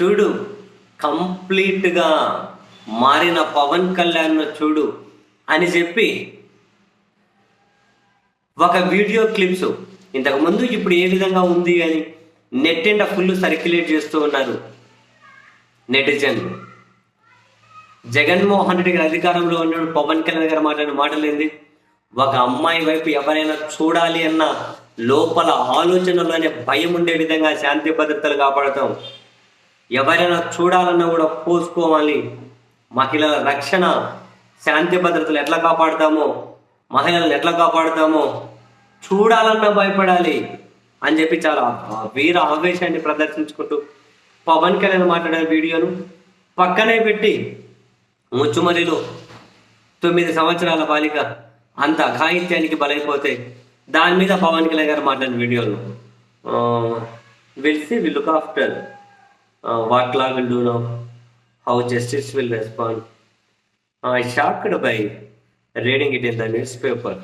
చూడు కంప్లీట్గా మారిన పవన్ కళ్యాణ్ చూడు అని చెప్పి ఒక వీడియో క్లిప్స్. ఇంతకుముందు ఇప్పుడు ఏ విధంగా ఉంది అని నెట్టింట ఫుల్ సర్క్యులేట్ చేస్తూ ఉన్నారు నెటిజన్. జగన్మోహన్ రెడ్డి గారు అధికారంలో ఉన్నాడు పవన్ కళ్యాణ్ గారు మాట్లాడిన మాటలేంది ఒక అమ్మాయి వైపు ఎవరైనా చూడాలి అన్న లోపల ఆలోచనలోనే భయం ఉండే విధంగా శాంతి భద్రతలు కాపాడతాం ఎవరైనా చూడాలన్నా కూడా పోసుకోవాలి మహిళల రక్షణ శాంతి భద్రతలు ఎట్లా కాపాడుతామో మహిళలను ఎట్లా కాపాడుతామో చూడాలన్నా భయపడాలి అని చెప్పి చాలా వీర ఆవేశాన్ని ప్రదర్శించుకుంటూ పవన్ కళ్యాణ్ మాట్లాడే వీడియోను పక్కనే పెట్టి ముచ్చుమరిలో తొమ్మిది సంవత్సరాల బాలిక అంత అఘాయిత్యానికి బలైపోతే దాని మీద పవన్ కళ్యాణ్ గారు మాట్లాడిన వీడియోలు will see will look after. What law do now how justice will respond. I shocked by reading it in the newspaper.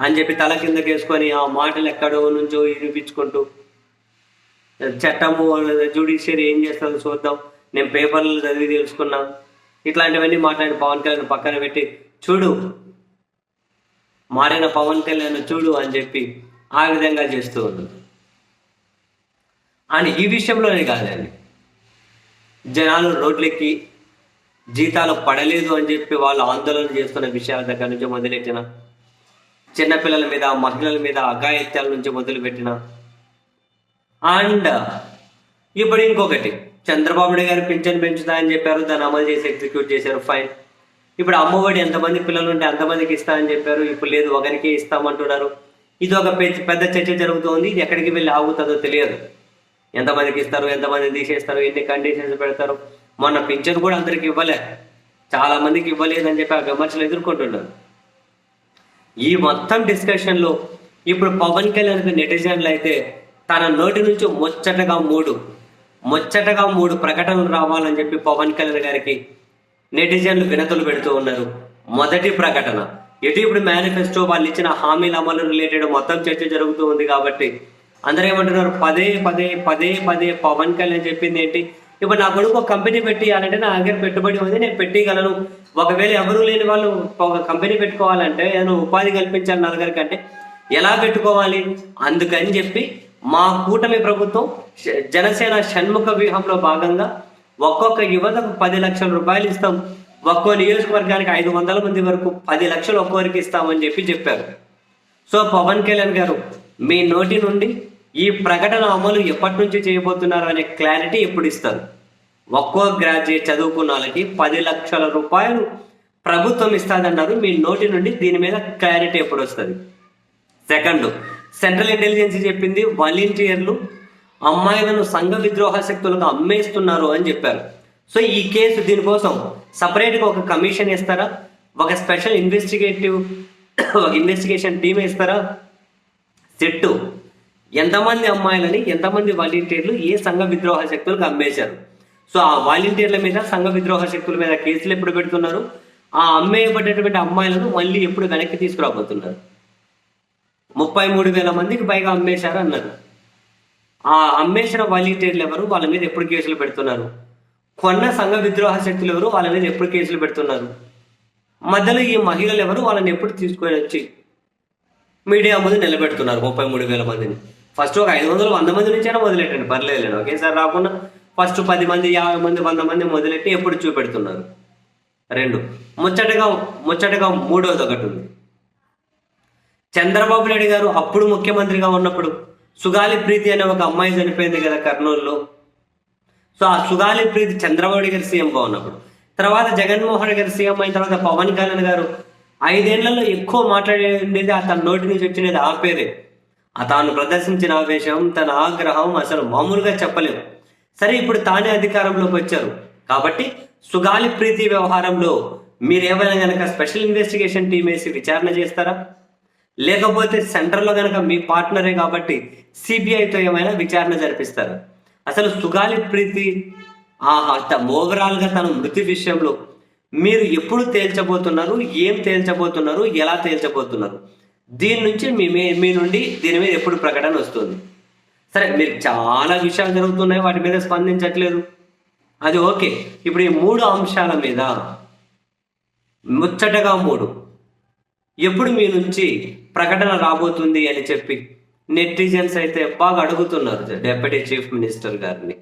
అని చెప్పి తల కిందకి వేసుకొని ఆ మాటలు ఎక్కడో నుంచో వినిపించుకుంటూ చట్టము జుడిషియరీ ఏం చేస్తుందో చూద్దాం. నేను పేపర్లు చదివి తెలుసుకున్నా. ఇట్లాంటివన్నీ మాట్లాడి పవన్ కళ్యాణ్ పక్కన పెట్టి చూడు మారిన పవన్ కళ్యాణ్ చూడు అని చెప్పి ఆ విధంగా చేస్తూ ఉంది అని ఈ విషయంలోనే కాదండి. జనాలు రోడ్లెక్కి జీతాలు పడలేదు అని చెప్పి వాళ్ళు ఆందోళన చేస్తున్న విషయాల దగ్గర నుంచి మొదలెట్టిన చిన్నపిల్లల మీద మహిళల మీద అఘాయిత్యాల నుంచి మొదలుపెట్టిన. అండ్ ఇప్పుడు ఇంకొకటి చంద్రబాబు నాయుడు గారు పింఛన్ పెంచుతా అని చెప్పారు దాన్ని అమలు చేసి ఎగ్జిక్యూట్ చేశారు ఫైన్. ఇప్పుడు అమ్మఒడి ఎంతమంది పిల్లలు ఉంటే అంతమందికి ఇస్తా అని చెప్పారు ఇప్పుడు లేదు ఒకరికే ఇస్తామంటున్నారు. ఇది ఒక పెద్ద పెద్ద చర్చ జరుగుతోంది ఇది ఎక్కడికి వెళ్ళి ఆగుతుందో తెలియదు. ఎంతమందికి ఇస్తారు ఎంతమంది తీసేస్తారు ఎన్ని కండిషన్స్ పెడతారు? మొన్న పింఛన్ కూడా అందరికి ఇవ్వలే. చాలా మందికి ఇవ్వలేదని చెప్పి ఆ విమర్శలు ఎదుర్కొంటున్నారు. ఈ మొత్తం డిస్కషన్లో ఇప్పుడు పవన్ కళ్యాణ్ నెటిజన్లు అయితే తన నోటి నుంచి ముచ్చటగా మూడు ముచ్చటగా మూడు ప్రకటనలు రావాలని చెప్పి పవన్ కళ్యాణ్ గారికి నెటిజన్లు వినతులు పెడుతూ ఉన్నారు. మొదటి ప్రకటన. ఎటు ఇప్పుడు మేనిఫెస్టో వాళ్ళు ఇచ్చిన హామీల అమలు రిలేటెడ్ మొత్తం చర్చ జరుగుతూ ఉంది కాబట్టి అందరూ ఏమంటున్నారు? పదే పదే పదే పదే పవన్ కళ్యాణ్ చెప్పింది ఏంటి? ఇప్పుడు నా కొడుకు ఒక కంపెనీ పెట్టియాలంటే నా దగ్గర పెట్టుబడి ఉంది నేను పెట్టగలను ఒకవేళ ఎవరు లేని వాళ్ళు ఒక కంపెనీ పెట్టుకోవాలంటే ఏదైనా ఉపాధి కల్పించాలి నలుగురికి అంటే ఎలా పెట్టుకోవాలి? అందుకని చెప్పి మా కూటమి ప్రభుత్వం జనసేన షణ్ముఖ వ్యూహంలో భాగంగా ఒక్కొక్క యువతకు పది లక్షల రూపాయలు ఇస్తాం. ఒక్కో నియోజకవర్గానికి ఐదు వందల మంది వరకు పది లక్షలు ఒక్కొక్కరికి ఇస్తామని చెప్పి చెప్పారు. సో పవన్ కళ్యాణ్ గారు మీ నోటి నుండి ఈ ప్రకటన అమలు ఎప్పటి నుంచి చేయబోతున్నారు అనే క్లారిటీ ఎప్పుడు ఇస్తారు ఒక్కో గ్రాడ్యుయేట్ చదువుకున్న వాళ్ళకి పది లక్షల రూపాయలు ప్రభుత్వం ఇస్తాదన్నారు. మీ నోటి నుండి దీని మీద క్లారిటీ ఎప్పుడు వస్తుంది సెకండ్. సెంట్రల్ ఇంటెలిజెన్సీ చెప్పింది వాలంటీర్లు అమ్మాయిలను సంఘ విద్రోహ శక్తులకు అమ్మేస్తున్నారు అని చెప్పారు. సో ఈ కేసు దీనికోసం సపరేట్గా ఒక కమిషన్ ఇస్తారా ఒక స్పెషల్ ఇన్వెస్టిగేటివ్ ఒక ఇన్వెస్టిగేషన్ టీమ్ ఇస్తారా సెట్టు. ఎంతమంది అమ్మాయిలని ఎంతమంది వాలంటీర్లు ఏ సంఘ విద్రోహ శక్తులకు అమ్మేశారు? సో ఆ వాలంటీర్ల మీద సంఘ విద్రోహ శక్తుల మీద కేసులు ఎప్పుడు పెడుతున్నారు? ఆ అమ్మేయబడ్డటువంటి అమ్మాయిలను మళ్ళీ ఎప్పుడు వెనక్కి తీసుకురాబోతున్నారు? ముప్పై మూడు వేల మందికి పైగా అమ్మేశారు అన్నారు. ఆ అమ్మేసిన వాలంటీర్లు ఎవరు? వాళ్ళ మీద ఎప్పుడు కేసులు పెడుతున్నారు? కొన్న సంఘ విద్రోహ శక్తులు ఎవరు? వాళ్ళ మీద ఎప్పుడు కేసులు పెడుతున్నారు? మధ్యలో ఈ మహిళలు ఎవరు? వాళ్ళని ఎప్పుడు తీసుకొని వచ్చి మీడియా ముందు నిలబెడుతున్నారు ముప్పై మూడు వేల మందిని? ఫస్ట్ ఒక ఐదు వందలు వంద మంది నుంచైనా మొదలెట్టండి పర్లేదు ఒకేసారి రాకుండా ఫస్ట్ పది మంది యాభై మంది వంద మంది మొదలెట్టి ఎప్పుడు చూపెడుతున్నారు? రెండు. ముచ్చటగా ముచ్చటగా మూడవది ఒకటి ఉంది. చంద్రబాబు నాయుడు గారు అప్పుడు ముఖ్యమంత్రిగా ఉన్నప్పుడు సుగాలి ప్రీతి అనే ఒక అమ్మాయి చనిపోయింది కదా కర్నూలులో. సో ఆ సుగాలి ప్రీతి చంద్రబాబు నాయుడు గారు సీఎంగా ఉన్నప్పుడు తర్వాత జగన్మోహన్ గారు సీఎం అయిన తర్వాత పవన్ కళ్యాణ్ గారు ఐదేళ్ళలో ఎక్కువ మాట్లాడేది తన నోటి నుంచి వచ్చినది ఆ పేరే తాను ప్రదర్శించిన ఆవేశం తన ఆగ్రహం అసలు మామూలుగా చెప్పలేదు. సరే ఇప్పుడు తానే అధికారంలోకి వచ్చారు. కాబట్టి సుగాలి ప్రీతి వ్యవహారంలో మీరు ఏమైనా కనుక స్పెషల్ ఇన్వెస్టిగేషన్ టీం వేసి విచారణ చేస్తారా? లేకపోతే సెంటర్లో కనుక మీ పార్ట్నరే కాబట్టి సిబిఐతో ఏమైనా విచారణ జరిపిస్తారు? అసలు సుగాలి ప్రీతి ఆహా ఓవరాల్గా తన మృతి విషయంలో మీరు ఎప్పుడు తేల్చబోతున్నారు? ఏం తేల్చబోతున్నారు? ఎలా తేల్చబోతున్నారు? దీని నుంచి మీ మీ- నుండి దీని మీద ఎప్పుడు ప్రకటన వస్తుంది? సరే మీరు చాలా విషయాలు జరుగుతున్నాయి వాటి మీద స్పందించట్లేదు. అది ఓకే. ఇప్పుడు ఈ మూడు అంశాల మీద ముచ్చటగా మూడు. ఎప్పుడు మీ నుంచి ప్రకటన రాబోతుంది అని చెప్పి నెటిజన్స్ అయితే బాగా అడుగుతున్నారు డెప్యూటీ చీఫ్ మినిస్టర్ గారిని.